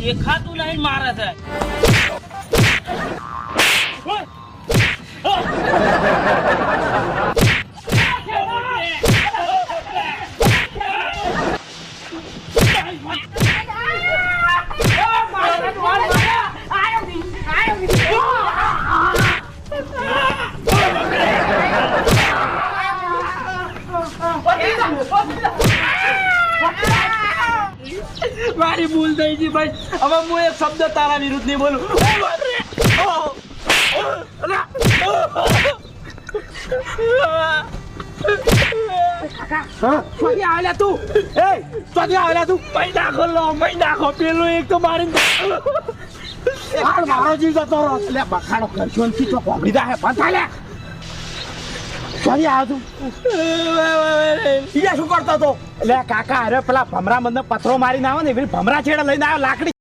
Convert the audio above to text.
દેખાતું નહીં મારે છે મારી ભૂલ થઈ ગઈ ભાઈ. હવે હું એક શબ્દ તારા વિરુદ્ધ નહીં બોલું. આવ્યા તું. બખાડો કરશો ને ઈ શું કરતો હતો? એટલે કાકા, અરે પેલા ભમરા મને પથરો મારીને આવે ને, એવી ભમરા છેડે લઈને આવ્યો લાકડી